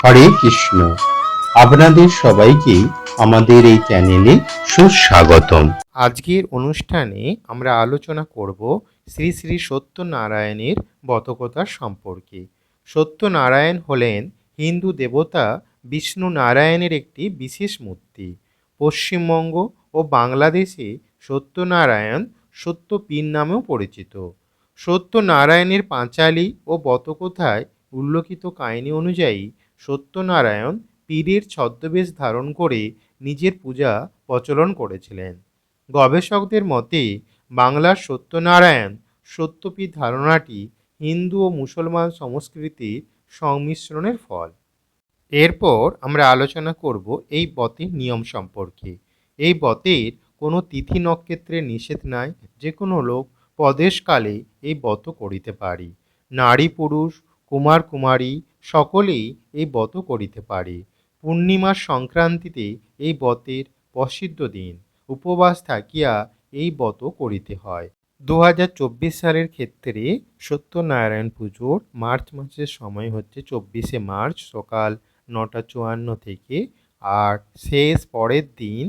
হরে কৃষ্ণ। আপনাদের সবাইকে আমাদের এই চ্যানেলে সুস্বাগতম। আজকের অনুষ্ঠানে আমরা আলোচনা করব শ্রী শ্রী সত্যনারায়ণের বতকথা সম্পর্কে। সত্যনারায়ণ হলেন হিন্দু দেবতা বিষ্ণু নারায়ণের একটি বিশেষ মূর্তি। পশ্চিমবঙ্গ ও বাংলাদেশে সত্যনারায়ণ সত্যপীর নামেও পরিচিত। সত্যনারায়ণের পাঁচালী ও বতকথায় উল্লেখিত কাহিনী অনুযায়ী সত্যনারায়ণ পীরের ছদ্মবেশ ধারণ করে নিজের পূজা প্রচলন করেছিলেন। গবেষকদের মতে, বাংলার সত্যনারায়ণ সত্যপীর ধারণাটি হিন্দু ও মুসলমান সংস্কৃতির সংমিশ্রণের ফল। এরপর আমরা আলোচনা করব এই বতের নিয়ম সম্পর্কে। এই বতের কোনো তিথি নক্ষত্রের নিষেধ নাই, যে কোনো লোক প্রদেশকালে এই বত করিতে পারি। নারী পুরুষ, কুমার কুমারী সকলেই এই বত করিতে পারে। পূর্ণিমার সংক্রান্তিতে এই বতের প্রসিদ্ধ দিন। উপবাস থাকিয়া এই বত করিতে হয়। দু হাজার চব্বিশ সালের ক্ষেত্রে সত্যনারায়ণ পুজোর মার্চ মাসের সময় হচ্ছে চব্বিশে মার্চ সকাল নটা চুয়ান্ন থেকে আর শেষ পরের দিন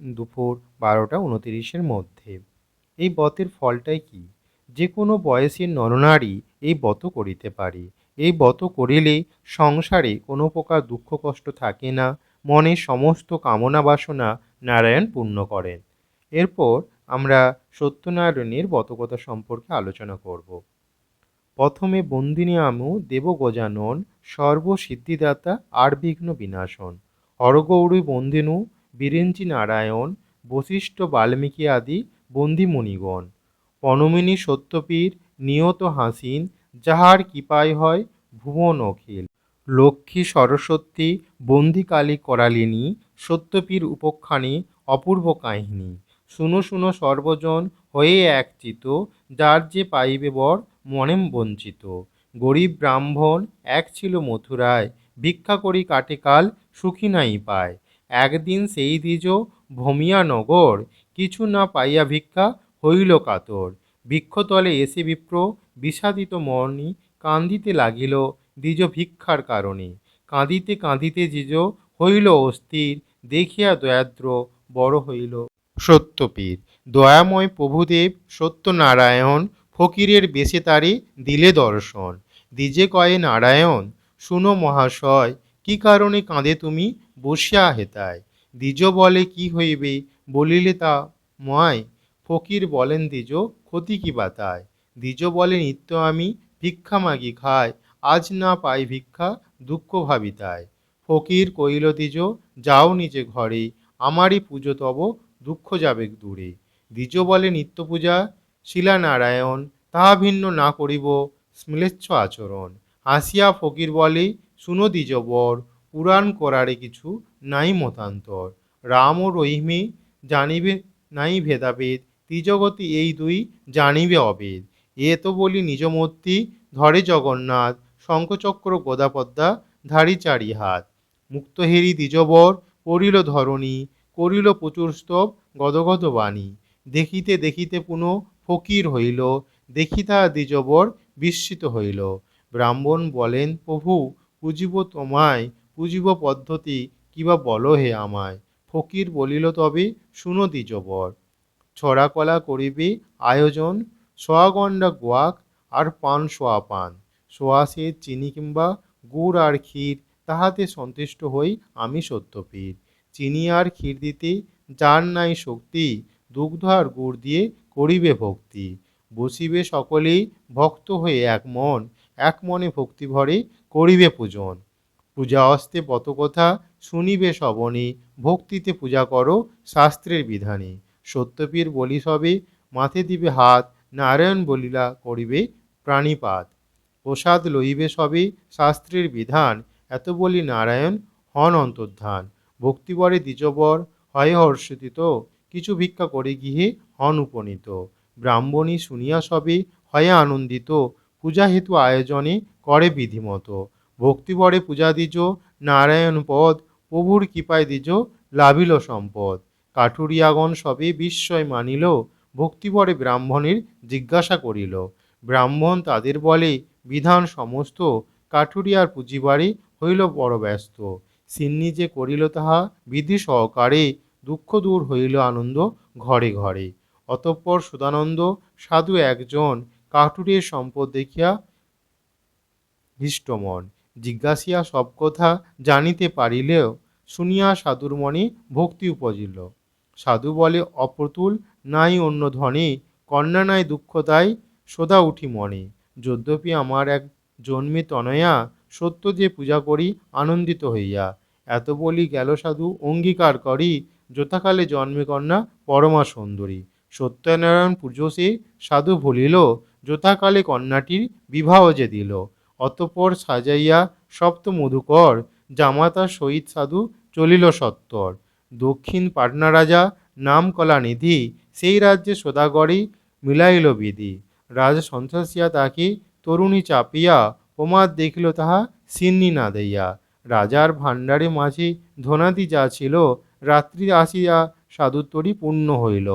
দুপুর বারোটা উনতিরিশের মধ্যে। এই বতের ফলটাই কি? যে কোনো বয়সের নরনারী এই বত করিতে পারে। এই বত করিলে সংসারে কোনো প্রকার দুঃখ কষ্ট থাকে না, মনে সমস্ত কামনা বাসনা নারায়ণ পূর্ণ করেন। এরপর আমরা সত্যনারায়ণের বতকথা সম্পর্কে আলোচনা করব। প্রথমে বন্দিনী আমু দেব গজানন সর্বসিদ্ধিদাতা আর বিঘ্ন বিনাশন, হরগৌরী বন্দিনু বীরেঞ্চি নারায়ণ, বশিষ্ঠ বাল্মীকি আদি বন্দি মুনিগণ পনমিনী সত্যপীর নিয়ত হাসিন যাহার কৃপায় হয় ভুবন অখিল। লক্ষ্মী সরস্বতী বন্দিকালী করালিনী, সত্যপীর উপখ্যানে, অপূর্ব কাহিনী। শুনো শুনো সর্বজন হয়ে একচিত, যার যে পাইবে বর মনেম বঞ্চিত। গরিব ব্রাহ্মণ এক ছিল মথুরায়, ভিক্ষা করি কাটে কাল সুখী নাই পায়। একদিন সেই দ্বিজ ভমিয়া নগর, কিছু না পাইয়া ভিক্ষা হইল কাতর। বৃক্ষতলে এসে বিপ্র বিষাদিত মর্নি কান্দিতে লাগিল দ্বিজ ভিক্ষার কারণে। কাঁদিতে কাঁদিতে জিজ হইল অস্থির, দেখিয়া দয়াদ্র বড় হইল। সত্যপীর, দয়াময় প্রভুদেব সত্যনারায়ণ ফকিরের বেশে তারে দিলে দর্শন। দ্বিজে কয়ে, নারায়ণ, শুনো মহাশয়, কি কারণে কাঁদে তুমি? বসিয়া হেতায়। দ্বিজ বলে, কি হইবে? বলিলে তা, ময়, ফকির বলেন দ্বিজ ক্ষতি কি বাতায় দ্বিজ বলে, নিত্য আমি ভিক্ষা মাগি খায় আজ না পাই ভিক্ষা দুঃখ ভাবিতায় ফকির কইল দ্বিজ, যাও নিজে ঘরে, আমারই পুজো তব, দুঃখ যাবে দূরে দ্বিজ বলে, নিত্য পূজা শিলানারায়ণ তাহা ভিন্ন না করিব স্মিলেচ্ছ আচরণ হাসিয়া ফকির বলে, শুনো দ্বিজ বর, পুরাণ করারে কিছু নাই মতান্তর। রাম ও রহিমে জানিবে, নাই ভেদাভেদ, ত্রিজগতি এই দুই জানিবে অবেদ। এ তো বলি নিজ মূর্তি ধরে জগন্নাথ, শঙ্খচক্র গদাপদ্মা ধারি চারি হাত মুক্তহেরি দ্বিজবর পড়িল ধরণী, করিল প্রচুর স্তব গদগদ বাণী। দেখিতে দেখিতে পুনঃ ফকির হইল, দেখিতা দ্বিজবর বিস্মিত হইল। ব্রাহ্মণ বলেন, প্রভু, পুজিব তোমায়, পুজিব পদ্ধতি, কিবা বলো হে আমায়? ফকির বলিল, তবে শুনো দ্বিজবর। ছড়া কলা করিবে, আয়োজন সোয়া গন্ডা গোয়াক আর পান সোয়া পান। সোয়া সে চিনি কিংবা গুড় আর ক্ষীর তাহাতে সন্তুষ্ট হই আমি সত্যপীর চিনি আর ক্ষীর দিতে যার নাই শক্তি, দুগ্ধ আর গুড় দিয়ে করিবে ভক্তি। বসিবে সকলেই ভক্ত হয়ে এক মন, এক মনে ভক্তি ভরে করিবে পূজন। পূজা অস্তে পত কথা শুনিবে শ্রবণে, ভক্তিতে পূজা করো শাস্ত্রের বিধানে। সত্যপীর বলি সবে, মাথে দিবে হাত নারায়ণ বলিলা করিবে, প্রাণীপাত। প্রসাদ লইবে সবে, শাস্ত্রের বিধান, এত বলি নারায়ণ, হন অন্তর্ধান। ভক্তিবরে দ্বিজবর, হয় হর্ষিত, কিছু ভিক্ষা করে গৃহে, হন উপনীত। ব্রাহ্মণী শুনিয়া সবে, হয় আনন্দিত, পূজা হেতু আয়োজনে করে বিধিমতো। ভক্তিবরে পূজা দিজ নারায়ণ পদ, প্রভুর কৃপায় দিজ লাভিল সম্পদ। কাঠুরিয়াগণ সবে বিস্ময় মানিল ভক্তিবরে ব্রাহ্মণের জিজ্ঞাসা করিল, ব্রাহ্মণ তাদের বলে বিধান সমস্ত। কাঠুরিয়ার পুঁজিবারে হইল বড় ব্যস্ত। সিন্নি যে করিল তাহা বিধি সহকারে দুঃখ দূর হইল আনন্দ ঘরে ঘরে। অতঃপর সুদানন্দ সাধু একজন কাঠুরের সম্পদ দেখিয়া হৃষ্টমন। জিজ্ঞাসিয়া সব কথা জানিতে পারিলেও শুনিয়া সাধুর মনে ভক্তি উপজিল। সাধু বলে, অপ্রতুল নাই অন্য ধনে কন্যা নাই দুঃখ তাই সদা উঠি মনে। যদ্যপি আমার এক জন্মে তনয়া, সত্য যে পূজা করি আনন্দিত হইয়া। এত বলি গেল সাধু, অঙ্গীকার করি, যথাকালে জন্মে কন্যা পরমা সুন্দরী। সত্যনারায়ণ পুজো সে সাধু ভুলিল, যথাকালে কন্যাটির বিবাহ যে দিল। অতপর সাজাইয়া সপ্ত মধুকর, জামাতা সহিত সাধু চলিল সত্তর। দক্ষিণ পাটনা রাজা, নামকলা কলানিধি সেই রাজ্যে সদাগরে মিলাইল বিধি। রাজা সন্ত্রাসিয়া তাকে তরুণী চাপিয়া প্রমাদ দেখিল তাহা সিন্নি না দেইয়া। রাজার ভাণ্ডারে মাঝে ধনাদি যা ছিল, রাত্রি আসিয়া সাধুর তরি পূর্ণ হইল।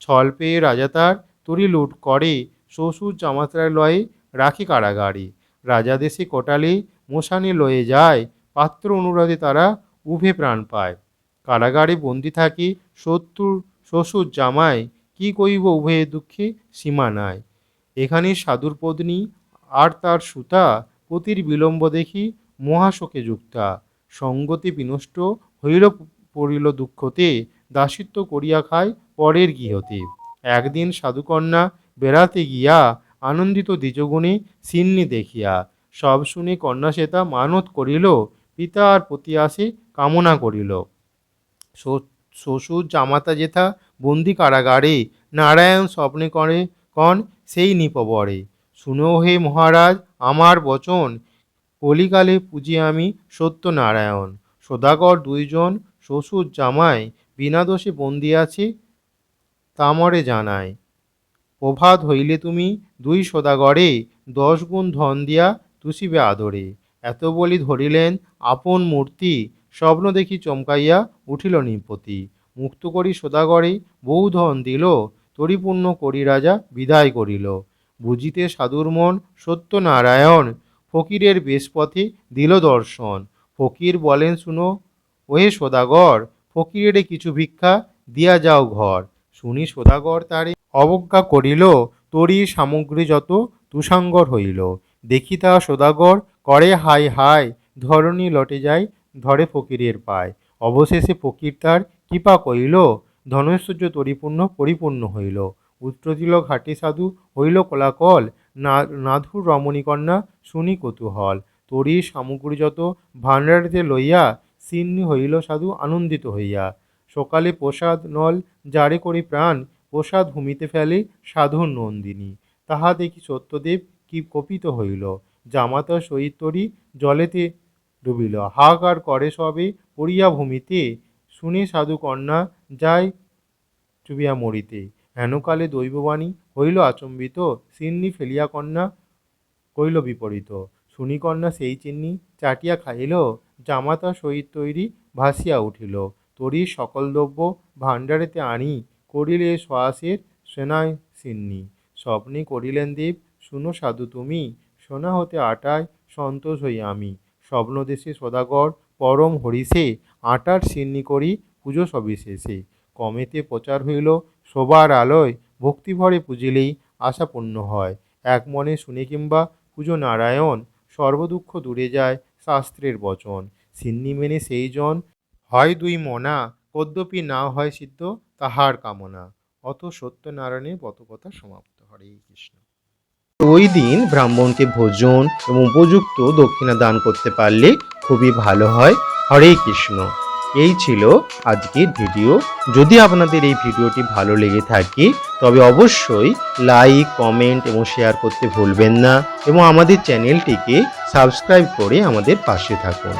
ছল পেয়ে রাজা তার তরি লুট করে শ্বশুর জামাতার লয়ে রাখি কারাগারে। রাজা দেশে কোটালে মশানে লয়ে যায়, পাত্র অনুরাধে তারা উভে প্রাণ পায়। কারাগারে বন্দি থাকি শত্রুর শ্বশুর জামাই, কি কইব উভয়ে দুঃখে সীমা নাই। এখানে সাধুর পত্নী আর তার সুতা পতির বিলম্ব দেখি মহাশোকে যুক্তা। সঙ্গতি বিনষ্ট হইল পড়িল দুঃখতে, দাসিত্ব করিয়া খায় পরের গৃহতে। একদিন সাধুকন্যা বেড়াতে গিয়া আনন্দিত দ্বিজগুণে সিন্নি দেখিয়া, সব শুনে কন্যা সেতা মানত করিল পিতা আর প্রতি আসে কামনা করিল। শ্বশুর জামাতা জেঠা বন্দি কারাগারে, নারায়ণ স্বপ্নে করে, কন সেই নিপবরে। শুনো হে মহারাজ, আমার বচন, কলিকালে পুজি আমি সত্যনারায়ণ। সদাগর দুইজন শ্বশুর জামাই বিনা দোষে বন্দি আছে, তামরে জানায়। প্রভাত হইলে তুমি দুই সদাগরে দশ গুণ ধন দিয়া তুষিবে আদরে। এত বলি ধরিলেন আপন মূর্তি স্বপ্ন দেখি চমকাইয়া উঠিল নিপতি মুক্ত করি সদাগরে বহু ধন দিল, তরিপূর্ণ করি রাজা বিদায় করিল। বুঝিতে সাধুর মন, সত্যনারায়ণ, ফকিরের বেশপথে দিল দর্শন। ফকির বলেন, শুনো, ওহে সদাগর, ফকিরের কিছু ভিক্ষা দিয়া যাও ঘর। শুনি সদাগর তারে অবজ্ঞা করিল, তরি সামগ্রী যত তুষাঙ্গর হইল। দেখি তা সদাগর, করে হাই হাই ধরণী লটে যায় ধরে ফকিরের পায়। অবশেষে ফকির তার কৃপা কইল ধনৈশ্বর্য তরিপূর্ণ পরিপূর্ণ হইল। উত্তর ঘাটে সাধু হইল কলাকল নাধুর রমণীকন্যা শুনি কৌতূহল। তরি সামগ্রী যত ভাণ্ডারিতে লইয়া সিন্নি হইল সাধু আনন্দিত হইয়া। সকালে প্রসাদ নল জারে করি প্রাণ, প্রসাদ ভূমিতে ফেলে সাধুর নন্দিনী। তাহা দেখি সত্যদেব কি কপিত হইল। জামাতা সহিত তরি জলেতে ডুবিল। হাহাকার করে সবে পড়িয়া ভূমিতে, শুনে সাধু কন্যা যায় চুবিয়া মরিতে। হেনকালে দৈববাণী হইল আচম্বিত, সিন্নি ফেলিয়া কন্যা কইল বিপরীত। শুনি কন্যা সেই চিন্নি চাটিয়া খাইল, জামাতা সহিত তৈরি ভাসিয়া উঠিল। তরি সকল দ্রব্য ভাণ্ডারেতে আনি, করিলে শ্বাসের সেনায় সিন্নি। স্বপ্নে করিলেন দেব, শুনো সাধু তুমি, সোনা হতে আটায় সন্তোষ হই আমি। স্বপ্নদেশে সদাগর, পরম হরিষে, আটার সিন্নি করি পুজো সবিশেষে। কমেতে প্রচার হইল, শোবার আলোয় ভক্তিভরে পুজিলেই আশা পূর্ণ হয়। এক মনে শুনে কিংবা পুজো নারায়ণ, সর্বদুঃখ দূরে যায় শাস্ত্রের বচন। সিন্নি মেনে সেই জন, হয় দুই মনা, কদ্যপি না হয় সিদ্ধ, তাহার কামনা। অত সত্যনারায়ণের পতকথা সমাপ্ত। হরে কৃষ্ণ। ওই দিন ব্রাহ্মণকে ভোজন এবং উপযুক্ত দক্ষিণা দান করতে পারলে খুবই ভালো হয়। হরে কৃষ্ণ। এই ছিল আজকের ভিডিও। যদি আপনাদের এই ভিডিওটি ভালো লেগে থাকে, তবে অবশ্যই লাইক, কমেন্ট এবং শেয়ার করতে ভুলবেন না এবং আমাদের চ্যানেলটিকে সাবস্ক্রাইব করে আমাদের পাশে থাকুন।